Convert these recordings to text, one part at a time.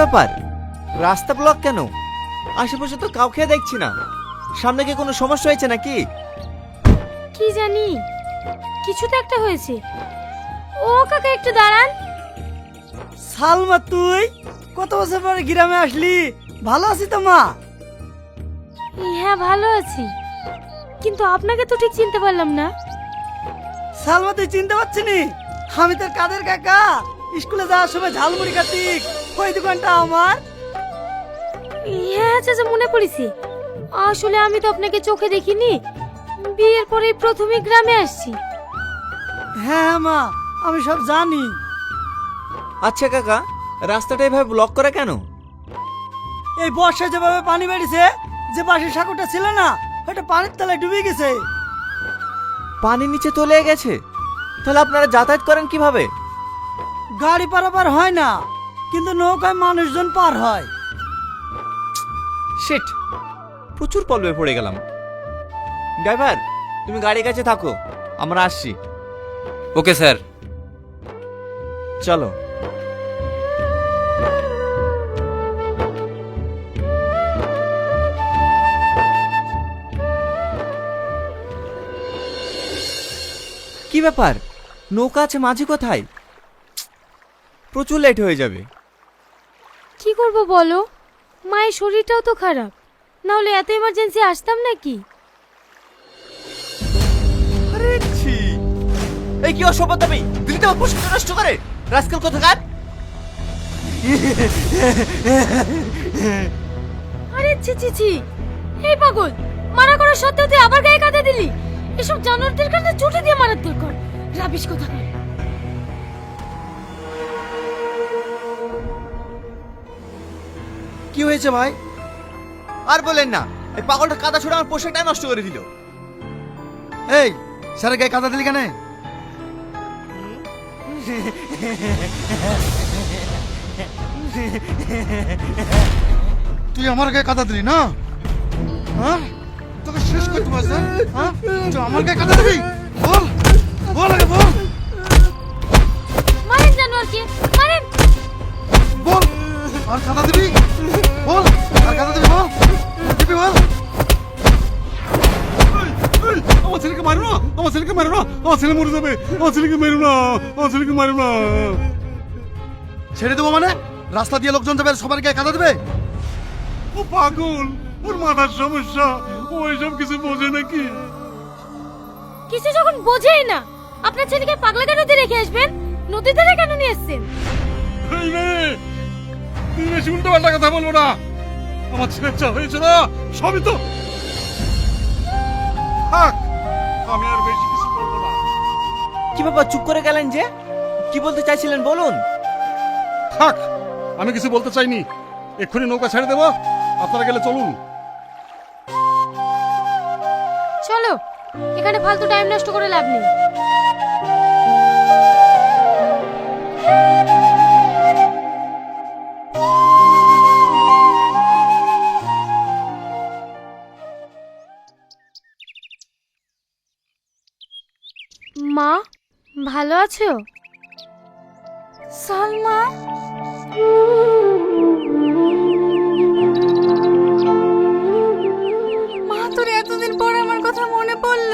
ব্যাপার? রাস্তা ব্লক কেন? আশেপাশে তো কাউকে দেখছি না। সামনে কি কোনো সমস্যা হয়েছে নাকি? কি জানি? কিছু তো একটা হয়েছে। ও কাকা একটু দাঁড়ান। সালমা তুই? কত বছর পরে গ্রামে আসলি? ভালো আছি তো মা? হ্যাঁ ভালো আছি। কিন্তু আপনাকে তো ঠিক চিনতে পারলাম না। সালমা তুই চিনতে পারছি নি? আমি তোর কাদের কাকা? স্কুলে যাওয়ার সময় ঝালমুড়ি কাটিক ওই দোকানটা আমার। হ্যাঁ চাচা মনে পড়েছে। আসলে আমি তো আপনাকে চোখে দেখিনি। বিয়ের পরেই প্রথমে গ্রামে আসছি। হ্যাঁ হ্যাঁ মা আমি সব জানি। আচ্ছা কাকা রাস্তাটা এভাবে ব্লক করে কেন? এই বর্ষায় যেভাবে পানি বেড়েছে যে পাশের সাঁকুটা ছিল না ওটা পানির তলায় ডুবে গেছে। পানি নিচে তলে গেছে? তাহলে আপনারা যাতায়াত করেন কীভাবে? গাড়ি পারাপার হয় না। কিন্তু নৌকায় মানুষজন পার হয়। শিট প্রচুর পল্বে পড়ে গেলাম। ড্রাইভার, তুমি গাড়ির কাছে থাকো, আমরা আসছি। Okay, sir. চলো। কি ব্যাপার? নৌকা আছে মাঝি কোথায়? প্রচুর লেট হয়ে যাবে। কি করব বলো? মায়ের শরীরটাও তো খারাপ। না হলে এত ইমার্জেন্সি আসতাম নাকি? আরে ছি! এই কি অসভ্যতা তুমি দিল্লিতে আমার পোশাক নষ্ট করে? রাজকাল কোথাকার? আরে ছি ছি ছি! এই পাগল! মারা করার সত্ত্বেও তুই আবার গায়ে কাঁদে দিলি? এসব জানোয়ারদের কাছে ছুটি দিয়ে মারার দরকার। রাবিশ কথা কি হয়েছে ভাই? আর বলেন না এই পাগলটা কাদা ছুড়ে আমার পোশাকটা নষ্ট করে দিল। এই স্যারের গায়ে কাদা দিলি কেন? তুই আমার গায়ে কাদা দিলি না? হ্যাঁ? তোকে শেষ করে দেবো স্যার হ্যাঁ? তুই আমার গায়ে কাদা দিবি? বল বল আগে বল। মারেন জানোয়ারকে মারেন। বল আর কাদা দিবি? বল আর কাদা দিবি বল? দিবি বল? আমার ছেলেকে মারো না আমার ছেলেকে মারো না আমার ছেলে মরে যাবে আমার ছেলেকে মেরো না আমার ছেলেকে মারো না। ছেড়ে দেবো মানে? রাস্তা দিয়ে লোকজন যাবে সবার গায়ে কাদা দেবে? ও পাগল ওর মাথার সমস্যা ও এসব কিছু বোঝে নাকি? কিছু যখন বোঝেই না আপনার ছেলেকে পাগলা কেন রেখে আসবেন? নদীতে কেন নিয়ে এসছেন এই বেশি উল্টো পাল্টা কথা বলব না। আমার ছেলের যা হয়েছে না সবই তো থাক আমি আর বেশি কিছু বলব না। কি ব্যাপার চুপ করে গেলেন যে? কি বলতে চাইছিলেন বলুন। থাক আমি কিছু বলতে চাইনি। এক্ষুনি নৌকা ছেড়ে দেবো। আপনারা গেলে চলুন। চলো এখানে ফালতু টাইম নষ্ট করে লাভ নেই। ভালো আছো? সালমা? মা তোর এতদিন পর আমার কথা মনে পড়ল।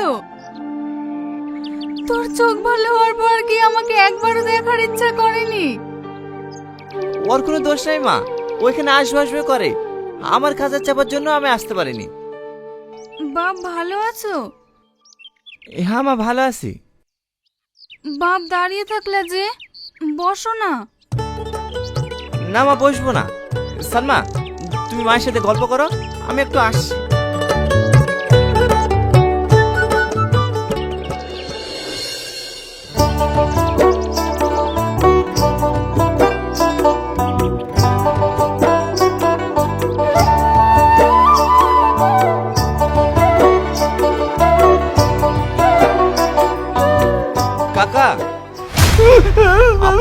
তোর চোখ ভালো হওয়ার পর কি আমাকে একবারও দেখার ইচ্ছা করেনি? ওর কোনো দোষ নাই মা। ওইখানে আসবে আসবে করে। আমার কাজের চাপার জন্য আমি আসতে পারিনি। বাপ ভালো আছো? হ্যাঁ মা ভালো আছি। বাপ দাঁড়িয়ে থাকলে যে, বসো না। না মা, বসবো না। সালমা, তুমি মায়ের সাথে গল্প করো, আমি একটু আসছি।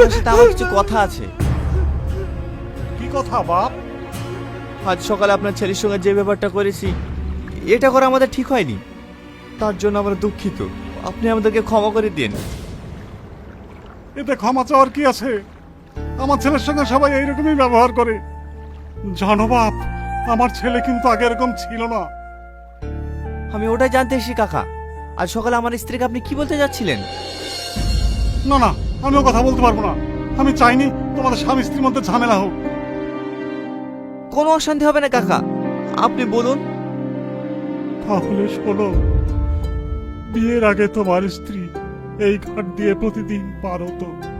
আপনার সাথে আমার কিছু কথা আছে। কি কথা বাপ? আজ সকালে আপনার ছেলের সঙ্গে যে ব্যাপারটা করেছি এটা করা আমাদের ঠিক হয়নি। তার জন্য আমরা দুঃখিত। আপনি আমাদেরকে ক্ষমা করে দিন। এতে ক্ষমা চাওয়ার কি আছে? আমার ছেলের সঙ্গে সবাই এইরকমই ব্যবহার করে। জানো বাপ আমার ছেলে কিন্তু আগে এরকম ছিল না। আমি ওটাই জানতে এসেছি কাকা। আজ সকালে আমার স্ত্রীকে আপনি কি বলতে যাচ্ছিলেন? না না আমিও কথা বলতে পারব না। আমি চাইনি তোমাদের স্বামী স্ত্রীর মধ্যে ঝামেলা হোক। কোনো অশান্তি হবে না কাকা। আপনি বলুন। তাহলে শোনো বিয়ের আগে তোমার স্ত্রী এই ঘাট দিয়ে প্রতিদিন পার হতো।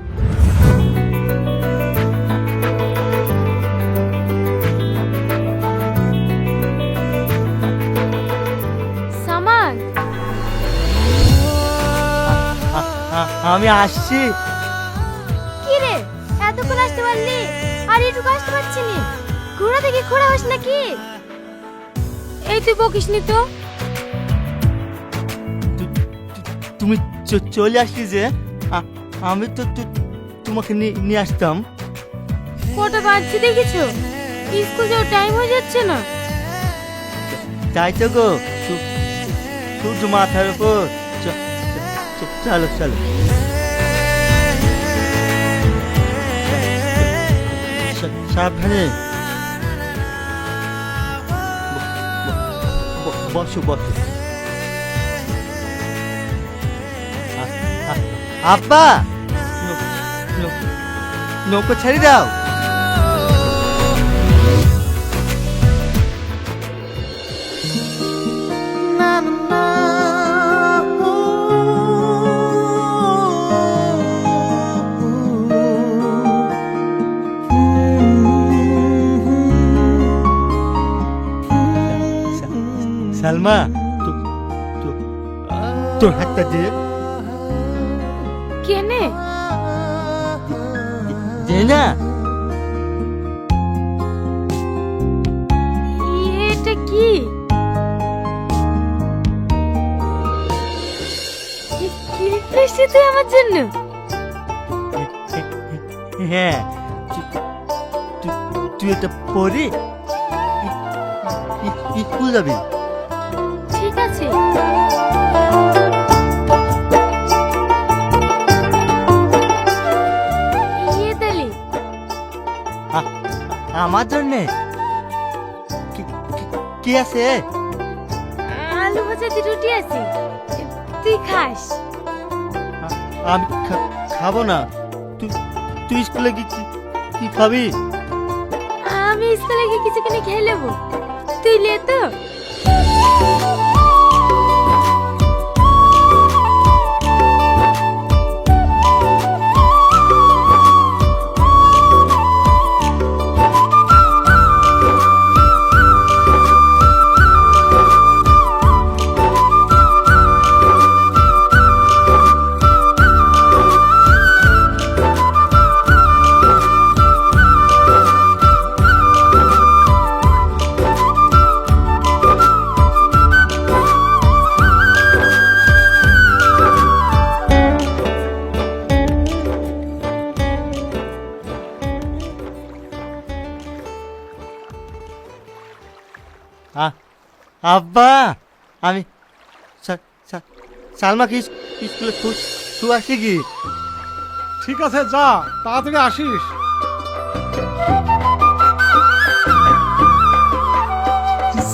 আমি আসছি। কি রে এতক্ষণ আসতে পারলি? আর এটুকু আসতে পারছি নি? ঘোড়া থেকে ঘোড়া হাস নাকি? এই তুই বকিস নি তো। তুমি চলে আসলি যে আমি তো তোমাকে নিয়ে আসতাম। কটা বাজছে দেখেছ? স্কুল যাওয়ার টাইম হয়ে যাচ্ছে না। তাই তো গো সূর্য মাথার উপর। চলো চলো। সাবধানে। বসো বসো। আব্বা! নৌকো ছেড়ে দাও। তো- তোর হাতটা দে। কেনে? দে না। এটা কি? তুই আমার জন্য? হ্যাঁ তুই এটা পরে স্কুল যাবি। ঠিক আছে? আমার জন্যে? কি- আছে? আলু ভাজা দিয়ে রুটি আছে। তুই খাস। আমি খাব না। তুই তুই স্কুলে কি কি- খাবি? আমি স্কুলে গিয়ে কিছু কিনে খেয়ে নেব। তুই লে তো। আব্বা আমি সালমা কি স্কুলে শু আসি কি? ঠিক আছে যা তাড়াতাড়ি আসিস।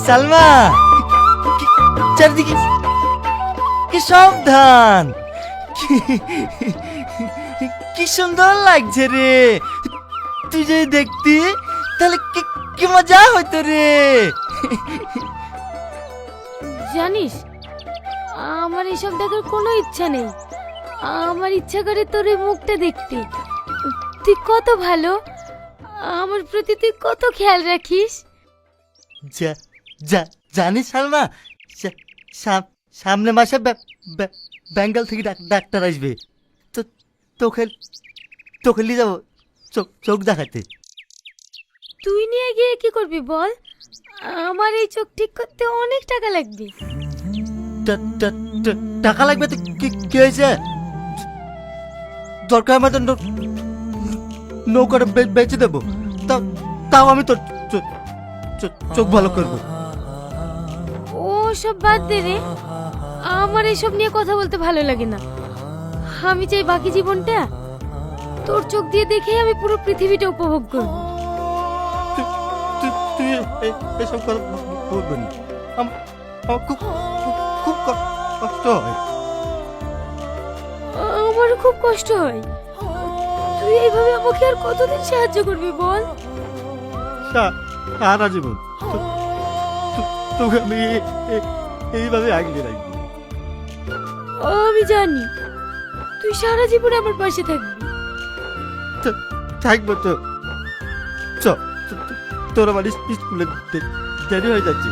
সালমা কি- চারদিকে কি সাবধান। কি- কি সুন্দর লাগছে রে। তুই যদি দেখতি তাহলে কি কি মজা হতো রে। জানিস? আমার এসব দেখার কোনো ইচ্ছা নেই। আমার ইচ্ছা করে তোর এই মুখটা দেখতে। তুই কত ভালো। আমার প্রতি তুই কত খেয়াল রাখিস। যা যা জানিস সালমা? সামনে মাসে বেঙ্গল থেকে ডাক- ডাক্তার আসবে। তো তোকে তোকে নিয়ে যাব চোখ চোখ দেখাতে। তুই নিয়ে গিয়ে কি করবি বল? আমার এই চোখ ঠিক করতে অনেক টাকা লাগবে। টা- টা- টা- টাকা লাগবে তো কি কি হয়েছে? দরকার নৌ- নৌকাটা বে- বেচে দেবো। তাও তাও আমি চো- চোখ ভালো করব। ও সব বাদ দে রে। আমার এসব নিয়ে কথা বলতে ভালো লাগে না। আমি চাই বাকি জীবনটা তোর চোখ দিয়ে দেখেই আমি পুরো পৃথিবীটা উপভোগ করব। এসব খুব খুব কষ্ট হয়। খুব কষ্ট হয় তুই এইভাবে আমাকে আর কতদিন সাহায্য করবি বল? সারা জীবন তোকে আমি এইভাবে আগলে রাখব আমি জানি। তুই সারা জীবন আমার পাশে থাকবি। থাকব তো- তোর আমার স্কুলে দেরি হয়ে যাচ্ছে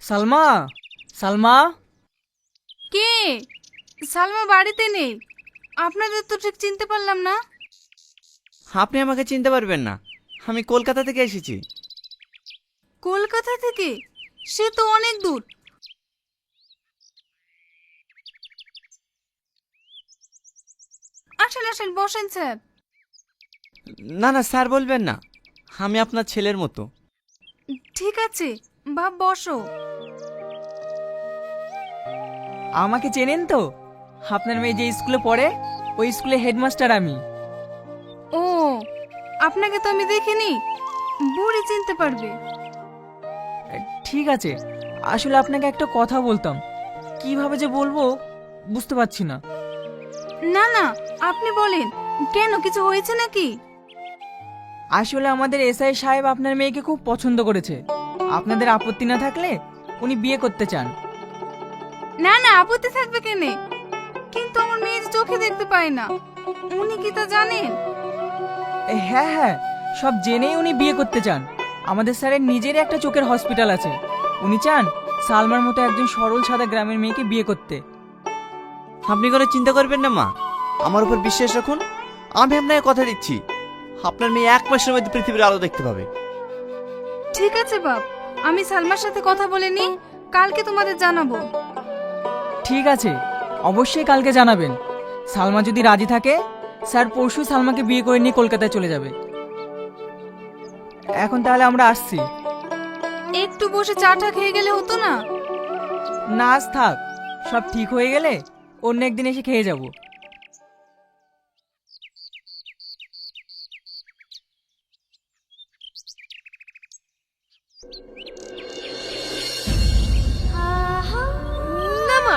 সালমা? সালমা? কে? সালমা বাড়িতে নেই। আপনাদের তো ঠিক চিনতে পারলাম না। আপনি আমাকে চিনতে পারবেন না। আমি কলকাতা থেকে এসেছি। কলকাতা থেকে? সে তো অনেক দূর। আসেন আসেন বসেন স্যার। না না স্যার বলবেন না। আমি আপনার ছেলের মতো। ঠিক আছে বাপ বসো। আমাকে চেনেন তো? আপনার মেয়ে যে স্কুলে পড়ে ওই স্কুলে হেডমাস্টার আমি। ও আপনাকে তো আমি দেখিনি। বুড়ি চিনতে পারবে। ঠিক আছে। আসলে আপনাকে একটা কথা বলতাম। কীভাবে যে বলব বুঝতে পারছি না। না না আপনি বলেন কেন কিছু হয়েছে নাকি? আসলে আমাদের এসআই সাহেব আপনার মেয়েকে খুব পছন্দ করেছে। আপনাদের আপত্তি না থাকলে উনি বিয়ে করতে চান। না না আপত্তি থাকবে কেনে? কিন্তু আমার মেয়ে যে চোখে দেখতে পায় না। উনি কি তা জানেন? হ্যাঁ হ্যাঁ সব জেনেই উনি বিয়ে করতে চান। আমাদের স্যারের নিজেরই একটা চোখের হসপিটাল আছে। উনি চান সালমার মতো একজন সরল সাদা গ্রামের মেয়েকে বিয়ে করতে। আপনি কোনো চিন্তা করবেন না মা। আমার উপর বিশ্বাস রাখুন আমি আপনাকে কথা দিচ্ছি। আপনার মেয়ে এক মাসের মধ্যে পৃথিবীর আলো দেখতে পাবে। ঠিক আছে বাপ। আমি সালমার সাথে কথা বলে নি কালকে তোমাদের জানাব। ঠিক আছে অবশ্যই কালকে জানাবেন। সালমা যদি রাজি থাকে স্যার পরশু সালমাকে বিয়ে করে নিয়ে কলকাতায় চলে যাবে। এখন তাহলে আমরা আসছি। একটু বসে চাটা খেয়ে গেলে হতো না? না আজ থাক। সব ঠিক হয়ে গেলে অন্য একদিন এসে খেয়ে যাব। না মা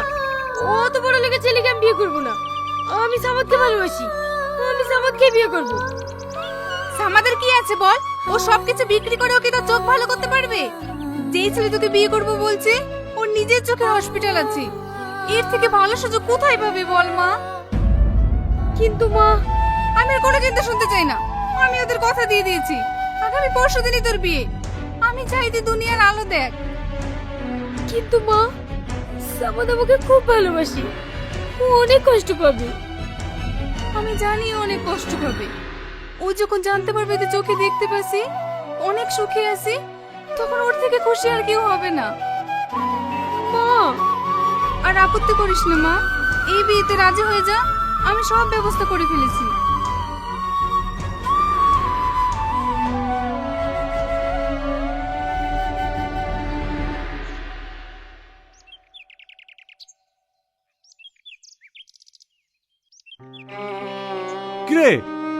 অত বড় লোকের ছেলেকে আমি বিয়ে করব না। আমি সামাদকে ভালোবাসি। আমি সামাদকে বিয়ে করব। আমাদের কি আছে বল? ও সবকিছু বিক্রি করে ওকে তার চোখ ভালো করতে পারবে? যেই ছেলে তোকে বিয়ে করব বলছে, ওর নিজের চোখে হসপিটাল আছে। এর থেকে ভালো সুযোগ কোথায় পাবে বল, মা? কিন্তু, মা, আমি আর কোনো চিন্তা শুনতে চাই না। আমি ওদের কথা দিয়ে দিয়েছি। আগামী পরশু দিনই তোর বিয়ে। আমি চাই তুই দুনিয়ার আলো দেখ। কিন্তু, মা, সামাদ আমাকে খুব ভালোবাসি। ও অনেক কষ্ট পাবে। আমি জানি ও অনেক কষ্ট পাবে। ও যখন জানতে পারবে যে চোখে দেখতে পাচ্ছি, অনেক সুখে আছি, তখন ওর থেকে খুশি আর কেউ হবে না। মা, আর আপত্তি করিস না মা, এই বিয়েতে রাজি হয়ে যা, আমি সব ব্যবস্থা করে ফেলেছি।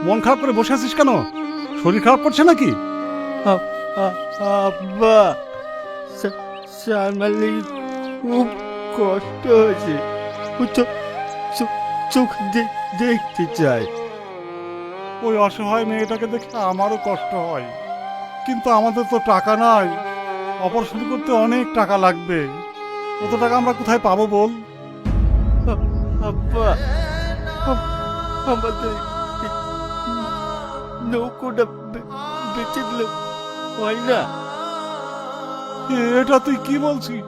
মন খারাপ করে বসে আছিস কেন? শরীর খারাপ করছে নাকি? আব্বা লেগে খুব কষ্ট হয়েছে। ও চোখ দেখতে চায়। ওই অসহায় মেয়েটাকে দেখে আমারও কষ্ট হয়। কিন্তু আমাদের তো টাকা নাই। অপারেশন করতে অনেক টাকা লাগবে। অত টাকা আমরা কোথায় পাবো বল? আব্বা আমাদের নৌকোটা বেঁচে দিলে হয় না এটা তুই কি বলছিস?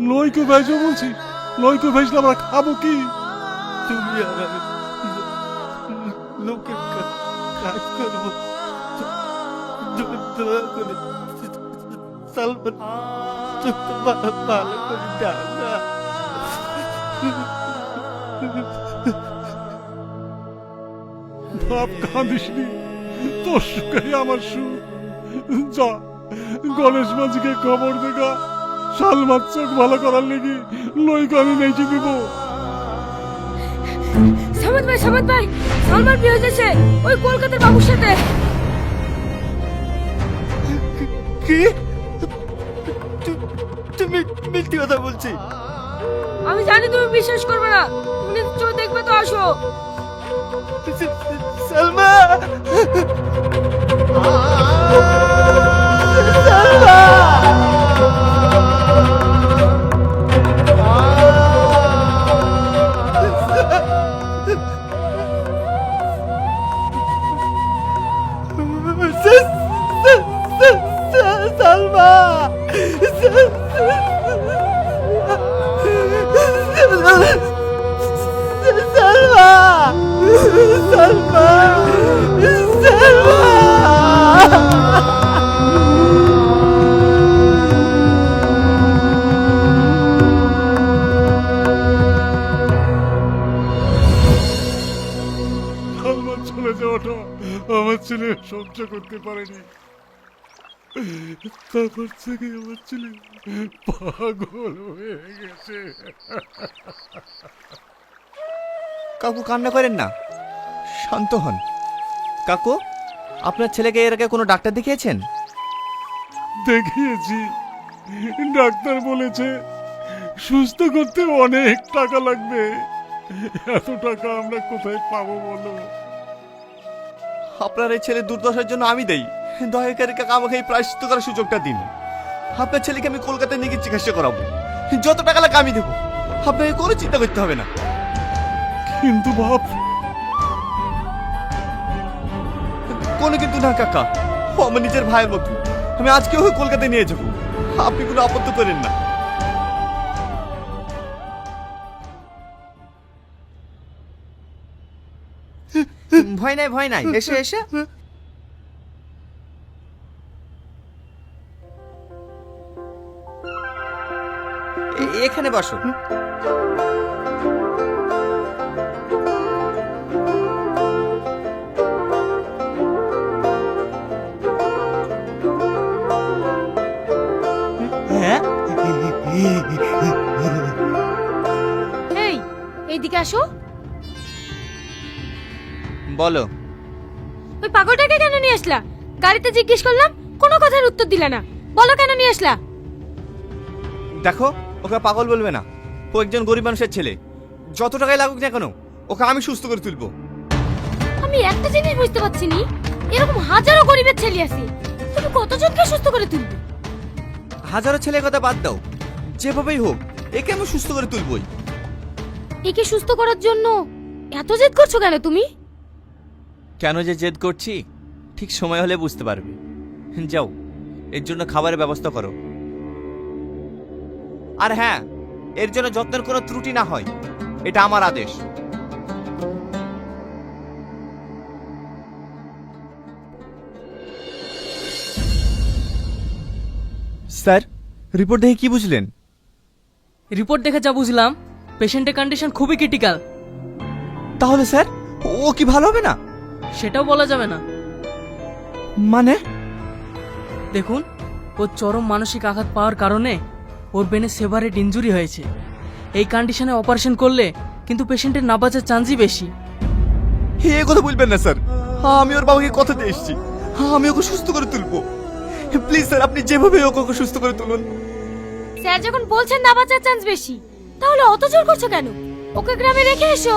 নইকে ভেজো বলছি। নইকে ভেজলে আমরা খাব কি? তুমি আর লোকের কাজ করব। দো- করে সালমান ভালো করে দাও বাপ কাঁদিস নি তোর সুখে আমার সুখ যা গণেশ মাঝিকে খবর দেখা সালমার চোখ ভালো করার লেগে লইকে আমি বেঁচে দিব। সামাদ ভাই সামাদ ভাই সালমান বিয়ে হয়েছে ওই কলকাতার বাবুর সাথে। কি? তুমি মিথ্যে কথা বলছি। আমি জানি তুমি বিশ্বাস করবে না তুমি চোখ দেখবে তো আসো। সালমা সালমা তারপর থেকে আমার ছেলে পাগল হয়ে গেছে। কাকু কান্না করেন না। শান্ত হন। কাকু আপনার ছেলেকে এর আগে কোনো ডাক্তার দেখিয়েছেন? দেখিয়েছি। ডাক্তার বলেছে সুস্থ করতে অনেক টাকা লাগবে। এত টাকা আমরা কোথায় পাবো বলো? আপনার এই ছেলে দুর্দশার জন্য আমি দেই। দয়াকারী কাকা আমাকে এই প্রায়শ্চিত্ত করার সুযোগটা দিন। আপনার ছেলেকে আমি কলকাতায় নিয়ে গিয়ে চিকিৎসা করাবো। যত টাকা লাগে আমি দেবো। আপনাকে কোনো চিন্তা করতে হবে না। কিন্তু বাপ। কোনো কিন্তু না কাকা। ও আমার নিজের ভাইয়ের মতো। আমি আজকে ওই কলকাতায় নিয়ে যাব। আপনি কোনো আপত্তি করেন না। ভয় নাই ভয় নাই। এসে এসে। এখানে বসো। হ্যাঁ? এই এইদিকে আসো। বলো। ওই পাগলটাকে কেন নিয়ে আসলা? গাড়িতে জিজ্ঞেস করলাম কোনো কথার উত্তর দিলা না। বলো কেন নিয়ে আসলা? দেখো ওকে পাগল বলবে না। ও একজন গরিব মানুষের ছেলে। যত টাকাই লাগুক না কেন ওকে আমি সুস্থ করে তুলবো। আমি একটা জিনিস বুঝতে পারছি নি। এরকম হাজারো গরিবের ছেলে আছে। তুমি কতজনকে সুস্থ করে তুলবে? হাজারো ছেলের কথা বাদ দাও। যেভাবেই হোক একে আমি সুস্থ করে তুলবই। একে সুস্থ করার জন্য এত জেদ করছ কেন তুমি? কেন যে জেদ করছি ঠিক সময় হলে বুঝতে পারবে। যাও এর জন্য খাবারের ব্যবস্থা করো। আর হ্যাঁ এর জন্য যত্নের কোনো ত্রুটি না হয়। এটা আমার আদেশ। স্যার রিপোর্ট দেখে কি বুঝলেন? রিপোর্ট দেখে যা বুঝলাম পেশেন্টের কন্ডিশন খুবই ক্রিটিক্যাল তাহলে স্যার ও কি ভালো হবে না? সেটাও বলা যাবে না। মানে? দেখুন ওর চরম মানসিক আঘাত পাওয়ার কারণে ওর বেনে সেভারেট ইনজুরি হয়েছে। এই কন্ডিশনে অপারেশন করলে কিন্তু পেশেন্টের না বাঁচার চান্সই বেশি। এ কথা বলবেন না স্যার। হ্যাঁ আমি ওর বাবাকে কথা দিয়ে এসেছি। আমি ওকে সুস্থ করে তুলবো। প্লিজ স্যার আপনি যেভাবে হোক ওকে সুস্থ করে তুলুন। স্যার যখন বলছেন না বাঁচার চান্স বেশি তাহলে অত জোর করছ কেন? ওকে গ্রামে রেখে এসো।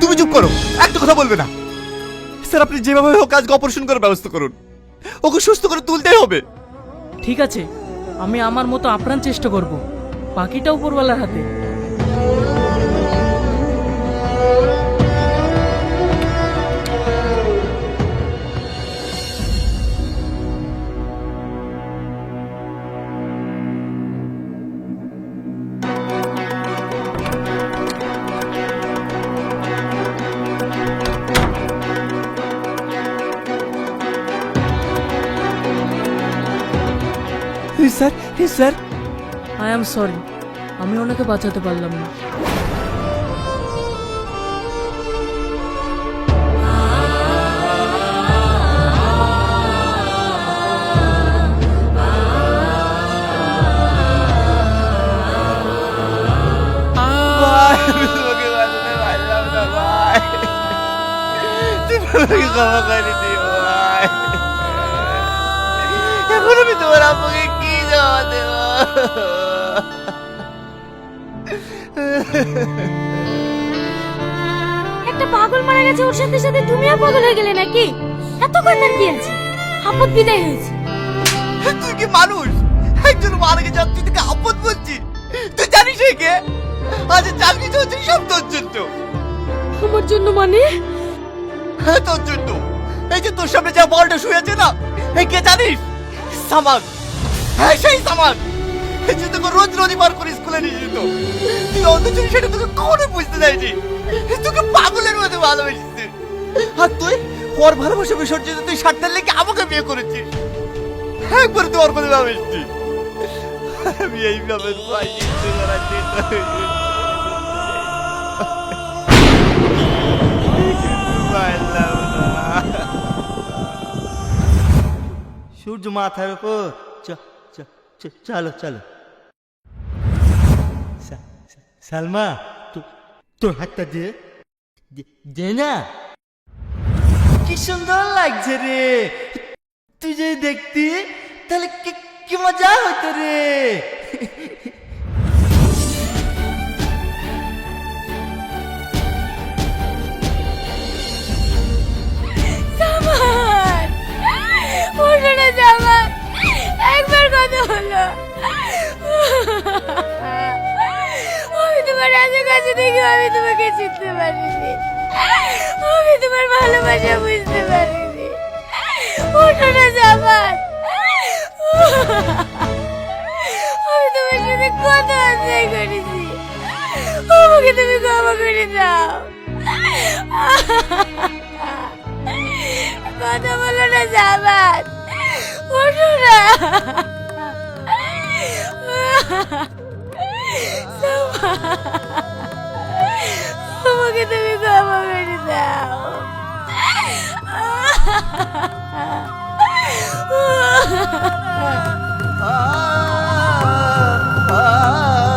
তুমি চুপ করো একটা কথা বলবে না। স্যার আপনি যেভাবে হোক আজকে অপারেশন করার ব্যবস্থা করুন। ওকে সুস্থ করে তুলতেই হবে। ঠিক আছে আমি আমার মতো আপ্রাণ চেষ্টা করব। বাকিটা উপরওয়ালার হাতে। Sir hey sir I am sorry আমি ওনাকে বাঁচাতে পারলাম না I'm going একটা পাগল মারা গেছে ওর সাথে সাথে তুমিও পাগল হয়ে গেলে নাকি? এত কান্নার কি আছে? আপদ বিদায় হয়েছে। তুই কি মানুষ? একজন মারা গেছে আর তুই তোকে আপদ বলছিস? তুই জানিস কে? আজ কিছু হচ্ছে সব তোর জন্য। আমার জন্য মানে? হ্যাঁ তোর জন্য। এই যে তোর সামনে যা বলটা শুয়ে আছে না এই কে জানিস? সামান হ্যাঁ সেই সামান তোকে রোজ রোজই বার করে স্কুলে নিয়ে যেত তুই অথচ সেটা তোকে কখনো বুঝতে চাইছি তোকে পাগলের মতো আর তুই ওর ভালোবাসা তুই সাতটার লেগে আমাকে বিয়ে করেছিস। একবার তুই ওর কথা ভাবেছিস সূর্য মাথার উপর চলো চলো। সালমা তোর হাতটা দে। দে- না। কি সুন্দর লাগছে রে। তুই যদি দেখতি, তাহলে কি মজা হতো রে। একবার কথা হলো তোমার কাছে দেখে আমি তোমাকে চিনতে পারিনি। আমি তোমার ভালোবাসা বুঝতে পারিনি। ওঠো না আমি তোমার সাথে কত অন্যায় করেছি। আমাকে তুমি ক্ষমা করে দাও। কথা বলো না জামাত ওঠো না। আমাকে তুমি ক্ষমা করে দাও। Ah